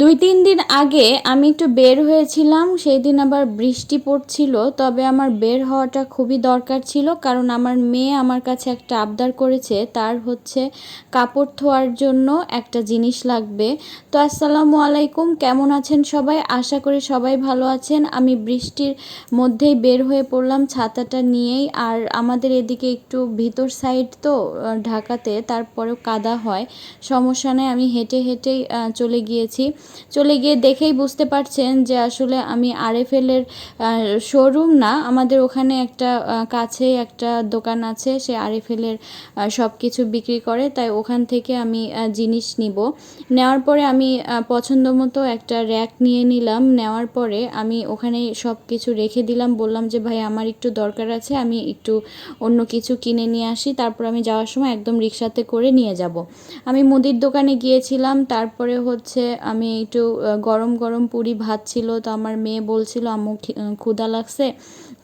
দুই তিন দিন আগে আমি একটু বের হয়েছিলাম, সেই দিন আবার বৃষ্টি পড়ছিল, তবে আমার বের হওয়াটা খুবই দরকার ছিল, কারণ আমার মেয়ে আমার কাছে একটা আবদার করেছে, তার হচ্ছে কাপড় ধোয়ার জন্য একটা জিনিস লাগবে। তো আসসালামু আলাইকুম, কেমন আছেন সবাই? আশা করি সবাই ভালো আছেন। আমি বৃষ্টির মধ্যেই বের হয়ে পড়লাম ছাতাটা নিয়েই, আর আমাদের এদিকে একটু ভিতর সাইড তো ঢাকাতে, তারপরেও কাদা হয়, সমস্যা নেই, আমি হেঁটে হেঁটেই চলে গিয়েছি। চলে গিয়ে দেখেই বুঝতে পারছেন যে আসলে আমি আরএফএলের শোরুম না, আমাদের ওখানে একটা কাছেই একটা দোকান আছে, সে আরএফএলের সব কিছু বিক্রি করে, তাই ওখান থেকে আমি জিনিস নিব। নেওয়ার পরে আমি পছন্দ মতো একটা র্যাক নিয়ে নিলাম। নেওয়ার পরে আমি ওখানে সব কিছু রেখে দিলাম, বললাম যে, ভাই, আমার একটু দরকার আছে, আমি একটু অন্য কিছু কিনে নিয়ে আসি। তারপর আমি যাওয়ার সময় একদম রিক্সাতে করে নিয়ে যাব। আমি মুদির দোকানে গিয়েছিলাম, তারপরে হচ্ছে আমি একটু গরম গরম পুরি ভাত ছিল তো আমার মেয়ে বলছিল আম্মু ক্ষুধা লাগছে।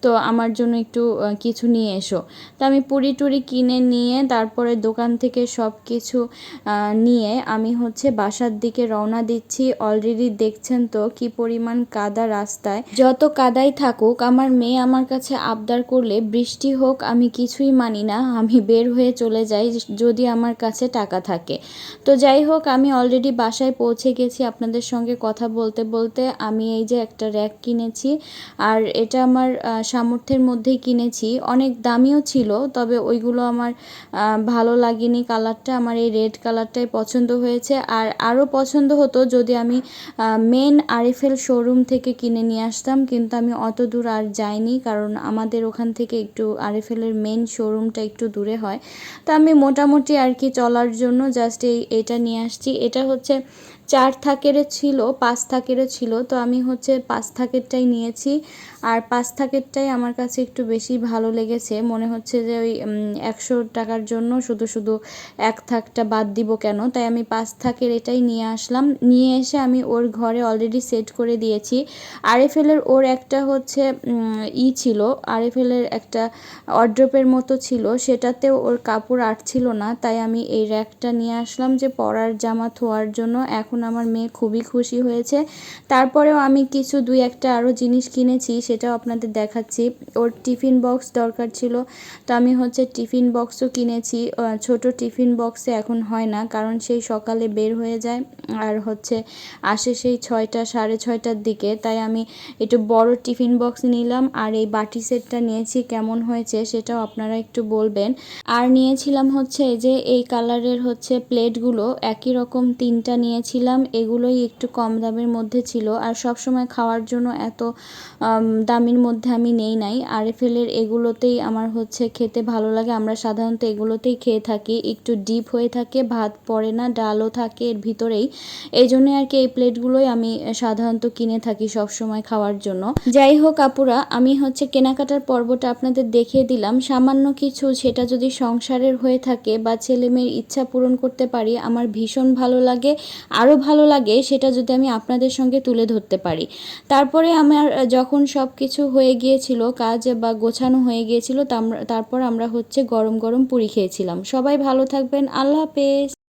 তো আমার জন্য একটু কিছু নিয়ে এসো। তো আমি পুরি টুরি কিনে নিয়ে তারপরে দোকান থেকে সব কিছু নিয়ে আমি হচ্ছে বাসার দিকে রওনা দিচ্ছি। অলরেডি দেখছেন তো কি পরিমাণ কাদা রাস্তায়। যত কাদাই থাকুক, আমার মেয়ে আমার কাছে আবদার করলে বৃষ্টি হোক, আমি কিছুই মানি না, আমি বের হয়ে চলে যাই যদি আমার কাছে টাকা থাকে। তো যাই হোক, আমি অলরেডি বাসায় পৌঁছে গেছি আপনাদের সঙ্গে কথা বলতে বলতে। আমি এই যে একটা র্যাক কিনেছি, আর এটা আমার সামর্থ্যের মধ্যেই কিনেছি। অনেক দামিও ছিল, তবে ওইগুলো আমার ভালো লাগেনি। কালারটা আমার এই রেড কালারটাই পছন্দ হয়েছে। আর আরও পছন্দ হতো যদি আমি মেন আরএফএল শোরুম থেকে কিনে নিয়ে আসতাম, কিন্তু আমি অত দূর আর যাইনি, কারণ আমাদের ওখান থেকে একটু আরএফএলের মেন শোরুমটা একটু দূরে হয়। তো আমি মোটামুটি আর কি চলার জন্য জাস্ট এই, এটা নিয়ে আসছি। এটা হচ্ছে চার থাকের ছিল, পাঁচ থাকেরও ছিল, তো আমি হচ্ছে পাঁচ থাকেরটাই নিয়েছি। আর পাঁচ থাকেরটাই আমার কাছে একটু বেশি ভালো লেগেছে। মনে হচ্ছে যে ওই একশো টাকার জন্য শুধু শুধু এক থাকটা বাদ দিব কেন? তাই আমি পাঁচ থাকের এটাই নিয়ে আসলাম। নিয়ে এসে আমি ওর ঘরে অলরেডি সেট করে দিয়েছি। আরএফএলের ওর একটা হচ্ছে ই ছিল। আরএফএলের একটা অড্রপের মতো ছিল। সেটাতেও ওর কাপড় আটছিল না। তাই আমি এই র্যাকটা নিয়ে আসলাম যে পরার জামা ধোয়ার জন্য। এখন আমার মেয়ে খুবই খুশি হয়েছে। তারপরেও আমি কিছু দুই একটা আরও জিনিস কিনেছি। সেটাও আপনাদের দেখাচ্ছি ওর টিফিন বক্স দরকার ছিল। তো আমি হচ্ছে টিফিন বক্সও কিনেছি। ছোট টিফিন বক্সে এখন হয় না, কারণ সেই সকালে বের হয়ে যায়। আর হচ্ছে আসে সেই ছয়টা, সাড়ে ছয়টার দিকে। তাই আমি একটু বড় টিফিন বক্স নিলাম। আর এই বাটি সেটটা নিয়েছি, কেমন হয়েছে সেটাও আপনারা একটু বলবেন। আর নিয়েছিলাম হচ্ছে এই যে এই কালারের হচ্ছে প্লেটগুলো, একই রকম তিনটা নিয়েছিলাম। এগুলোই একটু কম দামের মধ্যে ছিল। আর সব সময় খাওয়ার জন্য এত দামের মধ্যে আমি নেই নাই। আরএফএলের এগুলোতেই আমার হচ্ছে খেতে ভালো লাগে। আমরা সাধারণত এগুলোতেই খেয়ে থাকি। একটু ডিপ হয়ে থাকে, ভাত পড়ে না, ডালও থাকে এর ভিতরেই। এই জন্যই আর কি এই প্লেটগুলোই আমি সাধারণত কিনে থাকি সব সময় খাওয়ার জন্য। যাই হোক আপুরা, আমি হচ্ছে কেনাকাটার পর্বটা আপনাদের দেখিয়ে দিলাম। সামান্য কিছু সেটা যদি সংসারের হয়ে থাকে বা ছেলে মেয়ের ইচ্ছা পূরণ করতে পারি, আমার ভীষণ ভালো লাগে। আরও ভালো লাগে সেটা যদি আমি আপনাদের সঙ্গে তুলে ধরতে পারি। তারপরে আমার যখন সব কিছু হয়ে গিয়েছিল কাজ বা গোছানো হয়ে গিয়েছিল তারপর আমরা হচ্ছে গরম গরম পুরি খেয়েছিলাম। সবাই ভালো থাকবেন, আল্লাহ হাফেজ।